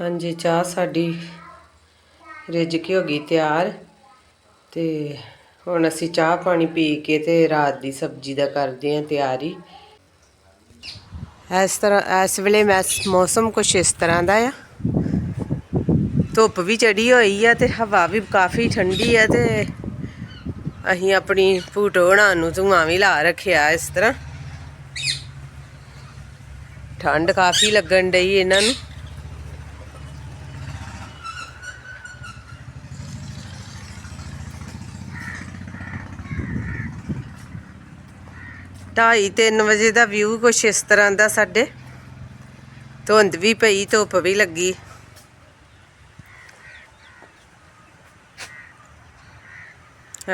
ਹਾਂਜੀ, ਚਾਹ ਸਾਡੀ ਰਿੱਝ ਕੇ ਹੋ ਗਈ ਤਿਆਰ ਤੇ ਹੁਣ ਅਸੀਂ ਚਾਹ ਪਾਣੀ ਪੀ ਕੇ ਤੇ ਰਾਤ ਦੀ ਸਬਜ਼ੀ ਦਾ ਕਰਦੇ ਹਾਂ ਤਿਆਰੀ। ਇਸ ਤਰ੍ਹਾਂ, ਇਸ ਵੇਲੇ ਮੈਸ ਮੌਸਮ ਕੁਛ ਇਸ ਤਰ੍ਹਾਂ ਦਾ ਆ। ਧੁੱਪ ਵੀ ਚੜੀ ਹੋਈ ਆ ਤੇ ਹਵਾ ਵੀ ਕਾਫੀ ਠੰਡੀ ਆ ਤੇ ਅਸੀਂ ਆਪਣੀ ਫੂਟੋ ਬਣਾਉਣ ਨੂੰ ਧੂਆਂ ਵੀ ਲਾ ਰੱਖਿਆ ਇਸ ਤਰ੍ਹਾਂ। ਠੰਡ ਕਾਫੀ ਲੱਗਣ ਡਈ ਇਹਨਾਂ ਨੂੰ। ਢਾਈ 3 ਵਜੇ ਦਾ ਵਿਊ ਕੁਛ ਇਸ ਤਰ੍ਹਾਂ ਦਾ ਸਾਡੇ। ਧੁੰਦ ਵੀ ਪਈ, ਧੁੱਪ ਵੀ ਲੱਗੀ।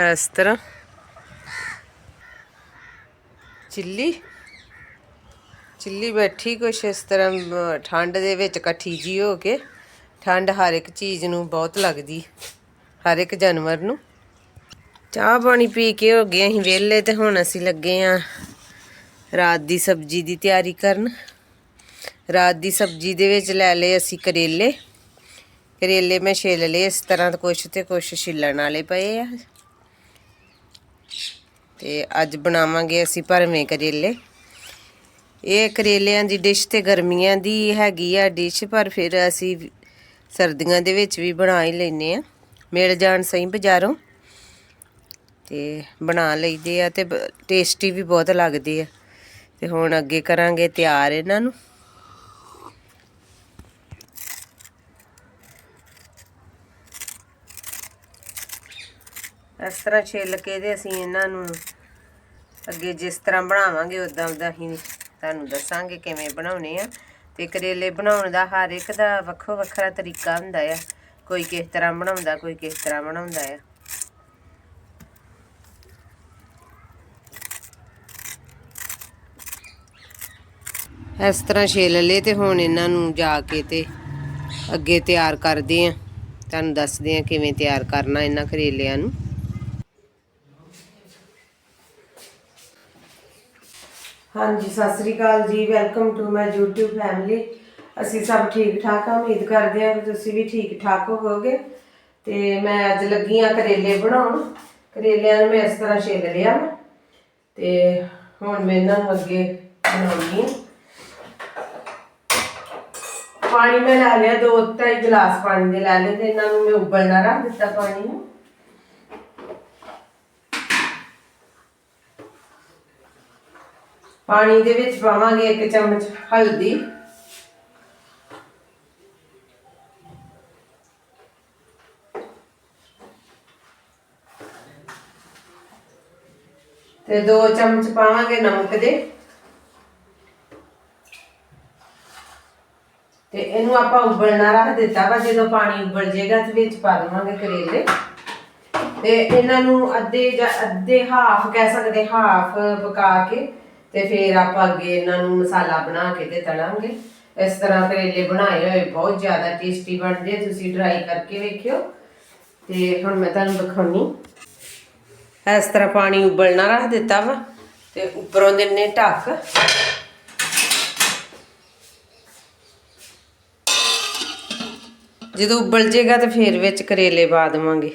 ਇਸ ਤਰ੍ਹਾਂ। ਚਿੱਲੀ? ਚਿੱਲੀ ਬੈਠੀ ਕੁਛ ਇਸ ਤਰ੍ਹਾਂ ਠੰਡ ਦੇ ਵਿੱਚ ਇਕੱਠੀ ਜੀ ਹੋ ਕੇ। ਠੰਡ ਹਰ ਇੱਕ ਚੀਜ਼ ਨੂੰ ਬਹੁਤ ਲੱਗਦੀ, ਹਰ ਇੱਕ ਜਾਨਵਰ ਨੂੰ। ਚਾਹ ਪਾਣੀ ਪੀ ਕੇ ਹੋ ਗਏ ਅਸੀਂ ਵਿਹਲੇ ਤੇ ਹੁਣ ਅਸੀਂ ਲੱਗੇ ਆ ਰਾਤ ਦੀ ਸਬਜ਼ੀ ਦੀ ਤਿਆਰੀ ਕਰਨ। ਰਾਤ ਦੀ ਸਬਜ਼ੀ ਦੇ ਵਿੱਚ ਲੈ ਲਏ ਅਸੀਂ ਕਰੇਲੇ। ਕਰੇਲੇ ਮੈਂ ਛਿੱਲ ਲਏ, ਇਸ ਤਰ੍ਹਾਂ ਕੁਛ ਤੇ ਕੁਛ ਛਿੱਲਣ ਵਾਲੇ ਪਏ ਆ। ਤੇ ਅੱਜ ਬਣਾਵਾਂਗੇ ਅਸੀਂ ਭਰਵੇਂ ਕਰੇਲੇ। ਇਹ ਕਰੇਲਿਆਂ ਦੀ ਡਿਸ਼ ਤੇ ਗਰਮੀਆਂ ਦੀ ਹੈਗੀ ਆ ਡਿਸ਼, ਪਰ ਫਿਰ ਅਸੀਂ ਸਰਦੀਆਂ ਦੇ ਵਿੱਚ ਵੀ ਬਣਾ ਹੀ ਲੈਨੇ ਆ। ਮਿਲ ਜਾਣ ਸਹੀ ਬਾਜ਼ਾਰੋਂ। ਤੇ ਬਣਾ ਲਈਦੇ ਆ ਤੇ ਟੇਸਟੀ ਵੀ ਬਹੁਤ ਲੱਗਦੇ ਆ। ਤੇ ਹੁਣ ਅੱਗੇ ਕਰਾਂਗੇ ਤਿਆਰ ਇਹਨਾਂ ਨੂੰ। ਇਸ ਤਰ੍ਹਾਂ ਛਿੱਲ ਕੇ ਤੇ ਅਸੀਂ ਇਹਨਾਂ ਨੂੰ ਅੱਗੇ ਜਿਸ ਤਰ੍ਹਾਂ ਬਣਾਵਾਂਗੇ ਉਦਾਂ ਦਾ ਹੀ ਤੁਹਾਨੂੰ ਦੱਸਾਂਗੇ ਕਿਵੇਂ ਬਣਾਉਣੇ ਆ। ਤੇ ਕਰੇਲੇ ਬਣਾਉਣ ਦਾ ਹਰ ਇੱਕ ਦਾ ਵੱਖੋ ਵੱਖਰਾ ਤਰੀਕਾ ਹੁੰਦਾ ਆ। ਕੋਈ ਕਿਸ ਤਰ੍ਹਾਂ ਬਣਾਉਂਦਾ, ਕੋਈ ਕਿਸ ਤਰ੍ਹਾਂ ਬਣਾਉਂਦਾ ਆ। ਇਸ ਤਰ੍ਹਾਂ ਛਿੱਲ ਲਏ ਤੇ ਹੁਣ ਇਹਨਾਂ ਨੂੰ ਜਾ ਕੇ ਤੇ ਅੱਗੇ ਤਿਆਰ ਕਰਦੇ ਆ। ਤੁਹਾਨੂੰ ਦੱਸਦੇ ਆ ਕਿਵੇਂ ਤਿਆਰ ਕਰਨਾ ਇਹਨਾਂ ਕਰੇਲਿਆਂ ਨੂੰ। ਹਾਂਜੀ, ਸਤਿ ਸ੍ਰੀ ਅਕਾਲ ਜੀ। Welcome to my YouTube family ਅਸੀਂ ਸਭ ਠੀਕ ਠਾਕ ਆ। ਉਮੀਦ ਕਰਦੇ ਹਾਂ ਕਿ ਤੁਸੀਂ ਵੀ ਠੀਕ ਠਾਕ ਹੋਵੋਗੇ। ਤੇ ਮੈਂ ਅੱਜ ਲੱਗੀ ਆ ਕਰੇਲੇ ਬਣਾਉਣ। ਕਰੇਲਿਆਂ ਨੂੰ ਮੈਂ ਇਸ ਤਰ੍ਹਾਂ ਛਿੱਲ ਲਿਆ ਵਾ। ਤੇ ਹੁਣ ਮੈਂ ਇਹਨਾਂ ਨੂੰ ਅੱਗੇ ਬਣਾਉਣੀ ਆ। ਪਾਣੀ ਮੈਂ ਲੈ ਲਿਆ, ਦੋ ਢਾਈ ਗਲਾਸ ਪਾਣੀ ਦੇ ਲੈ ਲਏ ਤੇ ਇਹਨਾਂ ਨੂੰ ਮੈਂ ਉਬਲਣਾ ਰੱਖ ਦਿੱਤਾ ਪਾਣੀ ਨੂੰ। ਪਾਣੀ ਦੇ ਵਿੱਚ ਪਾਵਾਂਗੇ ਇੱਕ ਚਮਚ ਹਲਦੀ। ਤੇ ਦੋ ਚਮਚ ਪਾਵਾਂਗੇ ਨਮਕ ਦੇ ਤੇ ਇਹਨੂੰ ਆਪਾਂ ਉਬਲਣਾ ਰੱਖ ਦਿੱਤਾ ਵਾ, ਜਦੋਂ ਪਾਣੀ ਉਬਲ ਜਾਏਗਾ ਤੇ ਵਿੱਚ ਪਾ ਦੇਵਾਂਗੇ ਕਰੇਲੇ। ਤੇ ਇਹਨਾਂ ਨੂੰ ਅੱਧੇ ਜਾਂ ਅੱਧੇ ਹਾਫ ਕਹਿ ਸਕਦੇ, ਹਾਫ ਪਕਾ ਕੇ ਤੇ ਫਿਰ ਆਪਾਂ ਅੱਗੇ ਇਹਨਾਂ ਨੂੰ ਮਸਾਲਾ ਬਣਾ ਕੇ ਤੇ ਤਲਾਂਗੇ। ਇਸ ਤਰ੍ਹਾਂ ਕਰੇਲੇ ਬਣਾਏ ਹੋਏ, ਬਹੁਤ ਜ਼ਿਆਦਾ ਟੇਸਟੀ ਬਣਦੇ ਤੁਸੀਂ ਟਰਾਈ ਕਰਕੇ ਵੇਖਿਓ। ਤੇ ਹੁਣ ਮੈਂ ਤੁਹਾਨੂੰ ਦਿਖਾਉਣੀ ਇਸ ਤਰ੍ਹਾਂ ਪਾਣੀ ਉਬਲਣਾ ਰੱਖ ਦਿੱਤਾ ਵਾ ਤੇ ਉੱਪਰੋਂ ਦਿੰਨੇ ਢੱਕ। ਜਦੋਂ ਉਬਲ ਜੇਗਾ ਤੇ ਫਿਰ ਵਿੱਚ ਕਰੇਲੇ ਪਾ ਦੇਵਾਂਗੇ।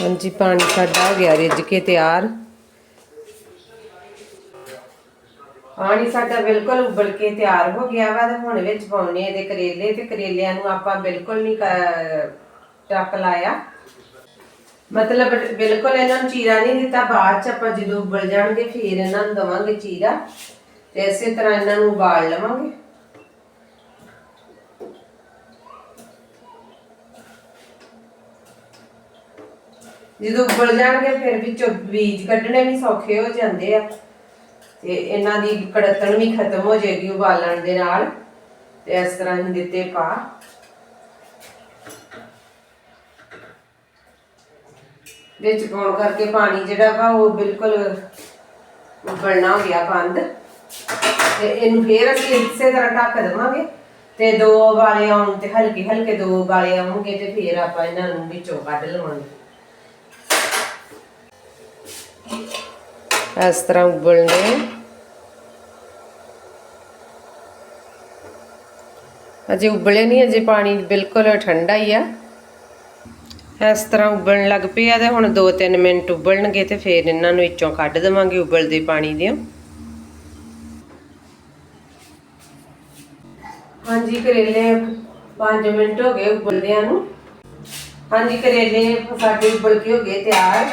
ਹਾਂਜੀ, ਪਾਣੀ ਸਾਡਾ ਹੋ ਗਿਆ, ਰਿੱਝ ਕੇ ਤਿਆਰ। ਪਾਣੀ ਸਾਡਾ ਬਿਲਕੁਲ ਉਬਲ ਕੇ ਤਿਆਰ ਹੋ ਗਿਆ ਵਾ ਤੇ ਹੁਣ ਵਿੱਚ ਪਾਉਣੇ ਇਹਦੇ ਕਰੇਲੇ ਤੇ ਕਰੇਲਿਆਂ ਨੂੰ ਆਪਾਂ ਬਿਲਕੁਲ ਨਹੀਂ ਟੱਕ ਲਾਇਆ। ਮਤਲਬ ਬਿਲਕੁਲ ਇਹਨਾਂ ਨੂੰ ਚੀਰਾ ਨਹੀਂ ਦਿੱਤਾ, ਬਾਅਦ ਚ ਆਪਾਂ ਜਦੋਂ ਉਬਲ ਜਾਣਗੇ ਫਿਰ ਇਹਨਾਂ ਨੂੰ ਦਵਾਂਗੇ ਚੀਰਾ ਤੇ ਇਸੇ ਤਰ੍ਹਾਂ ਇਹਨਾਂ ਨੂੰ ਉਬਾਲ ਲਵਾਂਗੇ। ਜਦੋਂ ਉਬਲ ਜਾਣਗੇ, ਫਿਰ ਵਿੱਚੋਂ ਬੀਜ ਕੱਢਣੇ ਵੀ ਸੌਖੇ ਹੋ ਜਾਂਦੇ ਆ। ਤੇ ਇਹਨਾਂ ਦੀ ਕੜਤਣ ਵੀ ਖਤਮ ਹੋ ਜਾਏਗੀ ਉਬਾਲਣ ਦੇ ਨਾਲ। ਤੇ ਇਸ ਤਰ੍ਹਾਂ ਹੀ ਦਿੱਤੇ ਪਾ। ਵਿੱਚ ਪਾਉਣ ਕਰਕੇ ਪਾਣੀ ਜਿਹੜਾ ਵਾ, ਉਹ ਬਿਲਕੁਲ ਉਬਲਣਾ ਹੋ ਗਿਆ ਬੰਦ। ਤੇ ਇਹਨੂੰ ਫੇਰ ਅਸੀਂ ਇਸੇ ਤਰ੍ਹਾਂ ਢੱਕ ਦੇਵਾਂਗੇ। ਤੇ ਦੋ ਵਾਲੇ ਆਉਣ ਤੇ ਹਲਕੇ ਹਲਕੇ ਦੋ ਵਾਲੇ ਆਉਣਗੇ ਤੇ ਫੇਰ ਆਪਾਂ ਇਹਨਾਂ ਨੂੰ ਵਿੱਚੋਂ ਕੱਢ ਲਵਾਂਗੇ। ਇਸ ਤਰ੍ਹਾਂ ਉਬਲਣੇ ਅਜੇ ਉਬਲੇ ਨਹੀਂ ਅਜੇ ਪਾਣੀ ਬਿਲਕੁਲ ਠੰਡਾ ਹੀ ਆ ਇਸ ਤਰ੍ਹਾਂ ਉਬਲਣ ਲੱਗ ਪਿਆ ਤੇ ਹੁਣ 2-3 ਮਿੰਟ ਉਬਲਣਗੇ ਤੇ ਫਿਰ ਇਹਨਾਂ ਨੂੰ ਵਿੱਚੋਂ ਕੱਢ ਦੇਵਾਂਗੇ ਉਬਲਦੇ ਪਾਣੀ ਦੇ ਹਾਂਜੀ ਕਰੇਲੇ 5 ਮਿੰਟ ਹੋ ਗਏ ਉਬਲਦਿਆਂ ਨੂੰ ਹਾਂਜੀ ਕਰੇਲੇ ਸਾਡੇ ਉਬਲ ਕੇ ਹੋ ਗਏ ਤਿਆਰ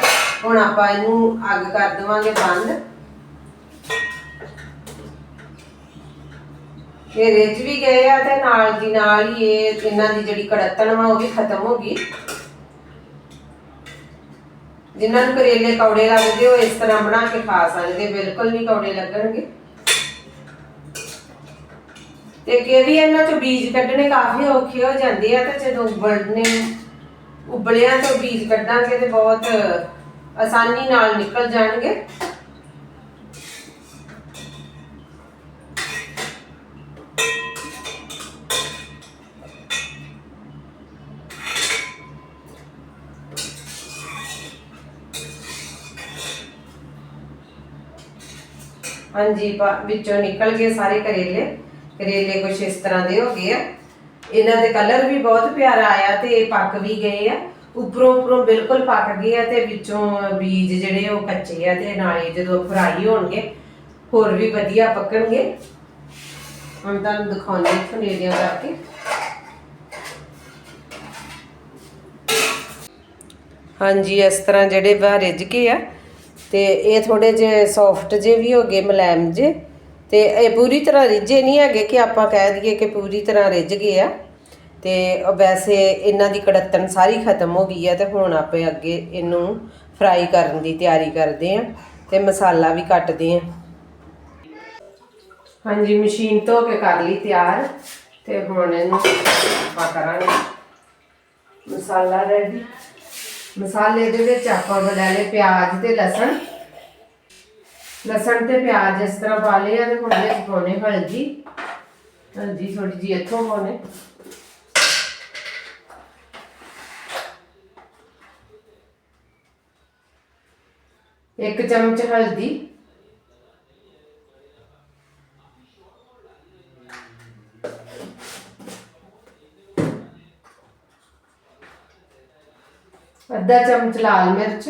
ਹੁਣ ਆਪਾਂ ਇਹਨੂੰ ਅੱਗ ਕਰ ਦੇਵਾਂਗੇ ਬੰਦ। ਇਹ ਰਿੱਝ ਵੀ ਗਏ ਆ ਤੇ ਨਾਲ ਦੀ ਨਾਲ ਹੀ ਇਹ ਇਹਨਾਂ ਦੀ ਜਿਹੜੀ ਕੜਤਣ ਵਾ ਉਹ ਵੀ ਖਤਮ ਹੋ ਗਈ। ਜਿਨ੍ਹਾਂ ਨੂੰ ਕਰੇਲੇ ਕੌੜੇ ਲੱਗਦੇ ਉਹ ਇਸ ਤਰ੍ਹਾਂ ਬਣਾ ਕੇ ਖਾ ਸਕਦੇ, ਬਿਲਕੁਲ ਨਹੀਂ ਕੌੜੇ ਲੱਗਣਗੇ। ਤੇ ਕਿ ਵੀ ਇਹਨਾਂ ਤੋਂ ਬੀਜ ਕੱਢਣੇ ਕਾਫੀ ਔਖੇ ਹੋ ਜਾਂਦੇ ਆ ਤੇ ਜਦੋਂ ਉਬਲਣੇ, ਉਬਲਿਆਂ ਤੋਂ ਬੀਜ ਕੱਢਾਂਗੇ ਤੇ ਬਹੁਤ ਆਸਾਨੀ ਨਾਲ ਨਿਕਲ ਜਾਣਗੇ। ਹਾਂਜੀ ਪਾ- ਵਿੱਚੋਂ ਨਿਕਲ ਗਏ ਸਾਰੇ ਕਰੇਲੇ। ਕਰੇਲੇ ਕੁਛ ਇਸ ਤਰ੍ਹਾਂ ਦੇ ਹੋ ਗਏ ਆ। ਇਹਨਾਂ ਦੇ ਕਲਰ ਵੀ ਬਹੁਤ ਪਿਆਰਾ ਆਇਆ ਤੇ ਇਹ ਪੱਕ ਵੀ ਗਏ ਆ। ਉੱਪਰੋਂ ਉੱਪਰੋਂ ਬਿਲਕੁਲ ਪੱਕ ਗਏ ਆ ਤੇ ਵਿੱਚੋਂ ਬੀਜ ਜਿਹੜੇ ਉਹ ਕੱਚੇ ਆ ਤੇ ਨਾਲੇ ਜਦੋਂ ਫਰਾਈ ਹੋਣਗੇ, ਹੋਰ ਵੀ ਵਧੀਆ ਪੱਕਣਗੇ। ਹੁਣ ਤੁਹਾਨੂੰ ਦਿਖਾਉਂਦੇ ਫਨੇਰੀਆਂ ਕਰਕੇ ਹਾਂਜੀ, ਇਸ ਤਰ੍ਹਾਂ ਜਿਹੜੇ ਵਾ ਰਿੱਝ ਗਏ ਆ ਤੇ ਇਹ ਥੋੜੇ ਜਿਹੇ ਸੌਫਟ ਜੇ ਵੀ ਹੋ ਗਏ ਮੁਲਾਇਮ ਜੇ ਤੇ ਇਹ ਪੂਰੀ ਤਰ੍ਹਾਂ ਰਿੱਝੇ ਨਹੀਂ ਹੈਗੇ ਕਿ ਆਪਾਂ ਕਹਿ ਦਈਏ ਕਿ ਪੂਰੀ ਤਰ੍ਹਾਂ ਰਿੱਝ ਗਏ ਆ। ਤੇ ਵੈਸੇ ਇਹਨਾਂ ਦੀ ਕੜੱਤਣ ਸਾਰੀ ਖਤਮ ਹੋ ਗਈ ਹੈ ਤੇ ਹੁਣ ਆਪੇ ਅੱਗੇ ਇਹਨੂੰ ਫਰਾਈ ਕਰਨ ਦੀ ਤਿਆਰੀ ਕਰਦੇ ਆ ਤੇ ਮਸਾਲਾ ਵੀ ਕੱਟਦੇ ਆ ਹਾਂਜੀ, ਮਸ਼ੀਨ ਧੋ ਕੇ ਕਰ ਲਈ ਤਿਆਰ ਤੇ ਹੁਣ ਇਹਨੂੰ ਆਪਾਂ ਕਰਾਂਗੇ ਮਸਾਲਾ ਰੈਡੀ ਮਸਾਲੇ ਦੇ ਵਿੱਚ ਆਪਾਂ ਬਣਾ ਲਏ ਪਿਆਜ਼ ਤੇ ਲਸਣ। ਲਸਣ ਤੇ ਪਿਆਜ਼ ਇਸ ਤਰ੍ਹਾਂ ਪਾ ਲਿਆ ਆ ਤੇ ਹੁਣ ਵਿੱਚ ਪਾਉਣੇ ਹਲਦੀ। ਹਲਦੀ ਥੋੜੀ ਜਿਹੀ ਇੱਥੋਂ ਪਾਉਣੇ। ਇੱਕ ਚਮਚ ਹਲਦੀ। ਅੱਧਾ ਚਮਚ ਲਾਲ ਮਿਰਚ।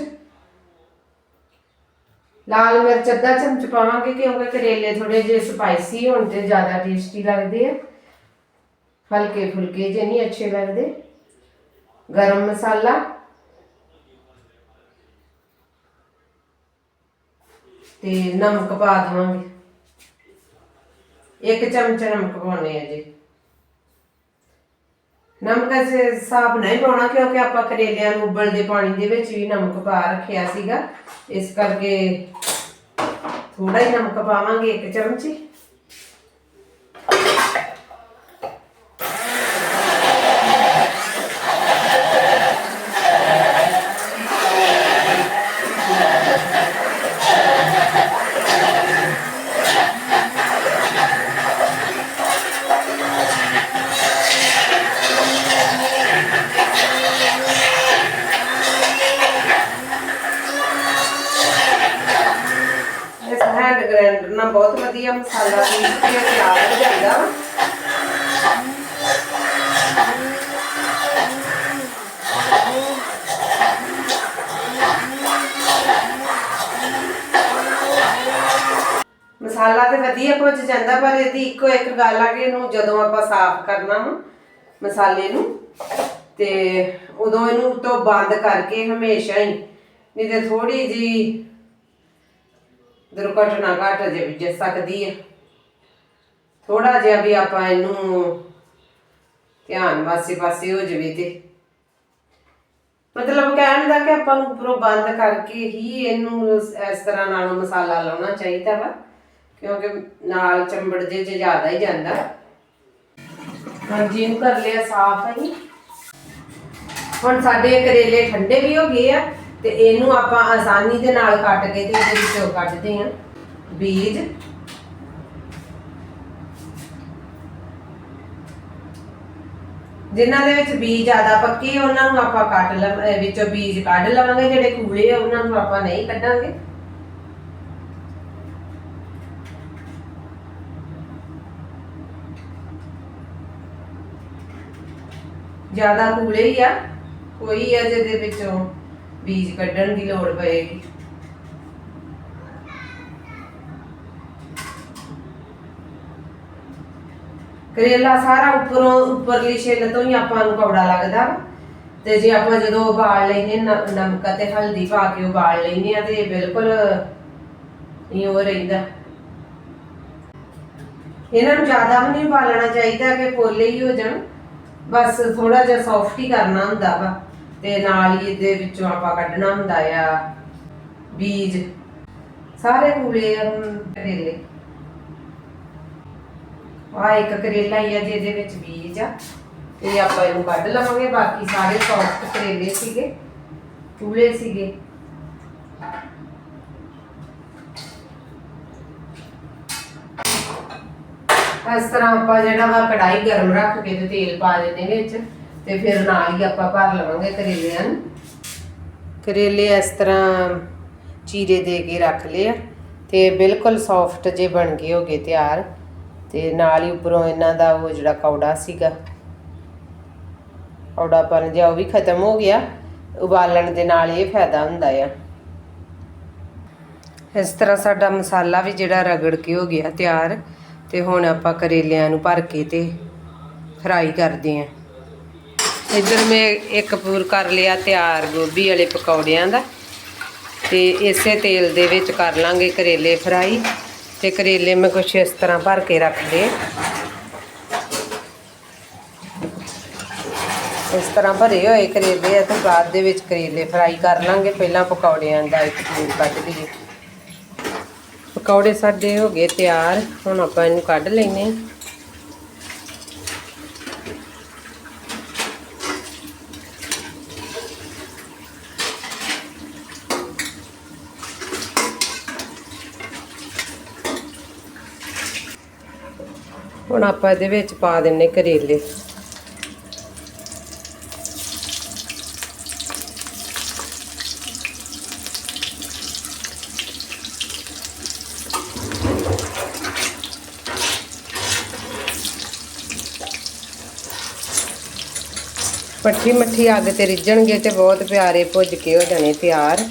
ਲਾਲ ਮਿਰਚ ਅੱਧਾ ਚਮਚ ਪਾਵਾਂਗੇ ਕਿਉਂਕਿ ਕਰੇਲੇ ਥੋੜੇ ਜਿਹੇ ਸਪਾਈਸੀ ਹੋਣ ਤੇ ਜ਼ਿਆਦਾ ਟੇਸਟੀ ਲੱਗਦੇ ਆ। ਹਲਕੇ ਫੁਲਕੇ ਜਿਹੇ ਨਹੀਂ ਅੱਛੇ ਲੱਗਦੇ। ਗਰਮ ਮਸਾਲਾ। ਤੇ ਨਮਕ ਪਾ ਦਵਾਂਗੇ। ਇੱਕ ਚਮਚ ਨਮਕ ਪਾਉਣੇ ਆ ਜੀ। ਨਮਕ ਦੇ ਹਿਸਾਬ ਨਹੀਂ ਪਾਉਣਾ ਕਿਉਂਕਿ ਆਪਾਂ ਕਰੇਲਿਆਂ ਨੂੰ ਉਬਲਦੇ ਪਾਣੀ ਦੇ ਵਿੱਚ ਵੀ ਨਮਕ ਪਾ ਰੱਖਿਆ ਸੀਗਾ। ਇਸ ਕਰਕੇ ਥੋੜਾ ਹੀ ਨਮਕ ਪਾਵਾਂਗੇ ਇੱਕ ਚਮਚ। ਹੀ ਜਾਂਦਾ ਪਰ ਇਹਦੀ ਇੱਕੋ ਇੱਕ ਗੱਲ ਆ ਕਿ ਇਹਨੂੰ ਜਦੋਂ ਆਪਾਂ ਸਾਫ਼ ਕਰਨਾ ਵਾ ਮਸਾਲੇ ਨੂੰ, ਤੇ ਉਦੋਂ ਇਹਨੂੰ ਤੋਂ ਬੰਦ ਕਰਕੇ ਹਮੇਸ਼ਾ ਹੀ, ਨਹੀਂ ਤੇ ਥੋੜੀ ਜੀ ਦੁਰਘਟਨਾ ਘਟ ਜੇ ਵੀ ਸਕਦੀ ਹੈ ਥੋੜਾ ਜਿਹਾ ਵੀ ਆਪਾਂ ਇਹਨੂੰ ਧਿਆਨ ਵਾਸੇ ਪਾਸੇ ਹੋ ਜਵੇ ਤੇ। ਮਤਲਬ ਕਹਿਣ ਦਾ ਕਿ ਆਪਾਂ ਨੂੰ ਉੱਪਰੋਂ ਬੰਦ ਕਰਕੇ ਹੀ ਇਹਨੂੰ ਇਸ ਤਰ੍ਹਾਂ ਨਾਲ ਮਸਾਲਾ ਲਾਉਣਾ ਚਾਹੀਦਾ ਵਾ। ਕਿਉਂਕਿ ਨਾਲ ਚੰਬੜ ਜੇ ਜੇ ਜ਼ਿਆਦਾ ਹੀ ਜਾਂਦਾ। ਹਾਂਜੀ ਇਹਨੂੰ ਕਰ ਲਿਆ ਸਾਫ਼ ਹੈ ਹੁਣ ਸਾਡੇ ਕਰੇਲੇ ਠੰਡੇ ਵੀ ਹੋ ਗਏ ਆ ਤੇ ਇਹਨੂੰ ਆਪਾਂ ਆਸਾਨੀ ਦੇ ਨਾਲ ਕੱਟ ਕੇ ਤੇ ਇਹਦੇ ਵਿੱਚੋਂ ਕੱਢਦੇ ਆ ਬੀਜ। ਜਿਨ੍ਹਾਂ ਦੇ ਵਿੱਚ ਬੀਜ ਜ਼ਿਆਦਾ ਪੱਕੇ ਆ, ਉਹਨਾਂ ਨੂੰ ਆਪਾਂ ਕੱਟ ਲਵਾਂ ਵਿੱਚੋਂ ਬੀਜ ਕੱਢ ਲਵਾਂਗੇ ਜਿਹੜੇ ਕੂੜੇ ਆ ਉਹਨਾਂ ਨੂੰ ਆਪਾਂ ਨਹੀਂ ਕੱਢਾਂਗੇ। ਜ਼ਿਆਦਾ ਕੂਲੇ ਹੀ ਆ। ਕੋਈ ਅਜੇ ਦੇ ਵਿੱਚੋਂ ਬੀਜ ਕੱਢਣ ਦੀ ਲੋੜ ਪਏਗੀ। ਕਰੇਲਾ ਸਾਰਾ ਉੱਪਰੋਂ, ਉੱਪਰਲੀ ਛਿੱਲ ਤੋਂ ਹੀ ਆਪਾਂ ਨੂੰ ਕੌੜਾ ਲੱਗਦਾ ਤੇ ਜੇ ਆਪਾਂ ਜਦੋਂ ਉਬਾਲ ਲੈਨੇ ਨਮਕ ਤੇ ਹਲਦੀ ਪਾ ਕੇ ਉਬਾਲ ਲੈਨੇ ਆ ਤੇ ਬਿਲਕੁਲ ਨਹੀਂ ਉਹ ਰਹਿੰਦਾ। ਇਹਨਾਂ ਨੂੰ ਜ਼ਿਆਦਾ ਵੀ ਨਹੀਂ ਉਬਾਲਣਾ ਚਾਹੀਦਾ ਕਿ ਪੋਲੇ ਹੀ ਹੋ ਜਾਣ। ਬਸ ਥੋੜਾ ਜਿਹਾ ਸੌਫਟ ਹੀ ਕਰਨਾ ਹੁੰਦਾ ਵਾ, ਤੇ ਨਾਲ ਹੀ ਇਹਦੇ ਵਿੱਚੋਂ ਆਪਾਂ ਕੱਢਣਾ ਹੁੰਦਾ ਆ ਬੀਜ। ਸਾਰੇ ਕੂਲੇ ਆ ਹੁਣ ਕਰੇਲੇ। ਆ ਇੱਕ ਕਰੇਲਾ ਹੀ ਆ, ਜਿਹਦੇ ਵਿੱਚ ਬੀਜ ਆ। ਤੇ ਆਪਾਂ ਇਹਨੂੰ ਕੱਢ ਲਵਾਂਗੇ, ਬਾਕੀ ਸਾਰੇ ਸੌਫਟ ਕਰੇਲੇ ਸੀਗੇ ਕੂਲੇ ਸੀਗੇ। ਇਸ ਤਰ੍ਹਾਂ ਆਪਾਂ ਜਿਹੜਾ ਵਾ ਕੜਾਈ ਗਰਮ ਰੱਖ ਕੇ ਤੇ ਤੇਲ ਪਾ ਦਿੰਦੇ ਵਿੱਚ, ਤੇ ਫਿਰ ਨਾਲ ਹੀ ਆਪਾਂ ਭਰ ਲਵਾਂਗੇ ਕਰੇਲਿਆਂ ਨੂੰ। ਕਰੇਲੇ ਇਸ ਤਰ੍ਹਾਂ ਚੀਰੇ ਦੇ ਕੇ ਰੱਖ ਲਏ ਆ, ਤੇ ਬਿਲਕੁਲ ਸੌਫਟ ਜੇ ਬਣ ਗਏ ਹੋਗੇ ਤਿਆਰ, ਤੇ ਨਾਲ ਹੀ ਉੱਪਰੋਂ ਇਹਨਾਂ ਦਾ ਉਹ ਜਿਹੜਾ ਕੌੜਾ ਸੀਗਾ, ਕੌੜਾਪਨ ਜਿਹਾ ਉਹ ਵੀ ਖਤਮ ਹੋ ਗਿਆ, ਉਬਾਲਣ ਦੇ ਨਾਲ ਇਹ ਫਾਇਦਾ ਹੁੰਦਾ ਆ। ਇਸ ਤਰ੍ਹਾਂ ਸਾਡਾ ਮਸਾਲਾ ਵੀ ਜਿਹੜਾ ਰਗੜ ਕੇ ਹੋ ਗਿਆ ਤਿਆਰ ਤੇ ਹੁਣ ਆਪਾਂ ਕਰੇਲਿਆਂ ਨੂੰ ਭਰ ਕੇ ਤੇ ਫਰਾਈ ਕਰਦੇ ਆਂ ਇੱਧਰ ਮੈਂ ਇੱਕ ਪੂਰ ਕਰ ਲਿਆ ਤਿਆਰ ਗੋਭੀ ਵਾਲੇ ਪਕੌੜਿਆਂ ਦਾ ਤੇ ਇਸੇ ਤੇਲ ਦੇ ਵਿੱਚ ਕਰ ਲਾਂਗੇ ਕਰੇਲੇ ਫਰਾਈ ਤੇ ਕਰੇਲੇ ਮੈਂ ਕੁਛ ਇਸ ਤਰ੍ਹਾਂ ਭਰ ਕੇ ਰੱਖ ਲਏ ਇਸ ਤਰ੍ਹਾਂ ਭਰੇ ਹੋਏ ਕਰੇਲੇ ਆ ਤੇ ਬਾਅਦ ਦੇ ਵਿੱਚ ਕਰੇਲੇ ਫਰਾਈ ਕਰ ਲਾਂਗੇ। ਪਹਿਲਾਂ ਪਕੌੜਿਆਂ ਦਾ ਇੱਕ ਪੂਰ ਕੱਢ ਲਈਏ। ਪਕੌੜੇ ਸਾਡੇ ਹੋ ਗਏ ਤਿਆਰ। ਹੁਣ ਆਪਾਂ ਇਹਨੂੰ ਕੱਢ ਲੈਨੇ ਹੁਣ ਆਪਾਂ ਇਹਦੇ ਵਿੱਚ ਪਾ ਦਿੰਨੇ ਕਰੇਲੇ। ਪੱਠੀ ਮੱਠੀ ਅੱਗ ਤੇ ਰਿੱਝਣਗੇ ਤੇ ਬਹੁਤ ਪਿਆਰੇ ਭੁੱਜ ਕੇ ਹੋ ਜਾਣੇ ਤਿਆਰ।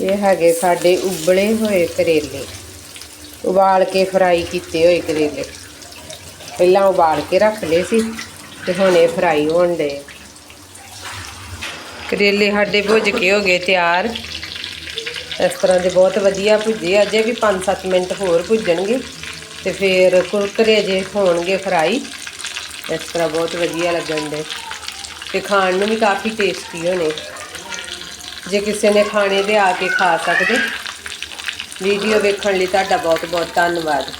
ਇਹ ਹੈਗੇ ਸਾਡੇ ਉਬਲੇ ਹੋਏ ਕਰੇਲੇ। ਉਬਾਲ ਕੇ ਫਰਾਈ ਕੀਤੇ ਹੋਏ ਕਰੇਲੇ। ਪਹਿਲਾਂ ਉਬਾਲ ਕੇ ਰੱਖ ਲਏ ਸੀ ਤੇ ਹੁਣ ਇਹ ਫਰਾਈ ਹੋਣ ਦੇ ਕਰੇਲੇ ਸਾਡੇ ਭੁੱਜ ਕੇ ਹੋ ਗਏ ਤਿਆਰ। ਇਸ ਤਰ੍ਹਾਂ ਦੇ ਬਹੁਤ ਵਧੀਆ ਭੁੱਜੇ ਅਜੇ ਵੀ 5-7 ਮਿੰਟ ਹੋਰ ਭੁੱਜਣਗੇ। ਤੇ ਫਿਰ ਕੁਰਕਰੇ ਜੇ ਹੋਣਗੇ ਫਰਾਈ, ਇਸ ਤਰ੍ਹਾਂ ਬਹੁਤ ਵਧੀਆ ਲੱਗਣ ਦੇ। ਤੇ ਖਾਣ ਨੂੰ ਵੀ ਕਾਫੀ ਟੇਸਟੀ ਹੋਣੇ। ਜੇ ਕਿਸੇ ਨੇ ਖਾਣੇ ਦੇ ਆ ਕੇ ਖਾ ਸਕਦੇ ਵੀਡੀਓ ਵੇਖਣ ਲਈ ਤੁਹਾਡਾ ਬਹੁਤ ਬਹੁਤ ਧੰਨਵਾਦ।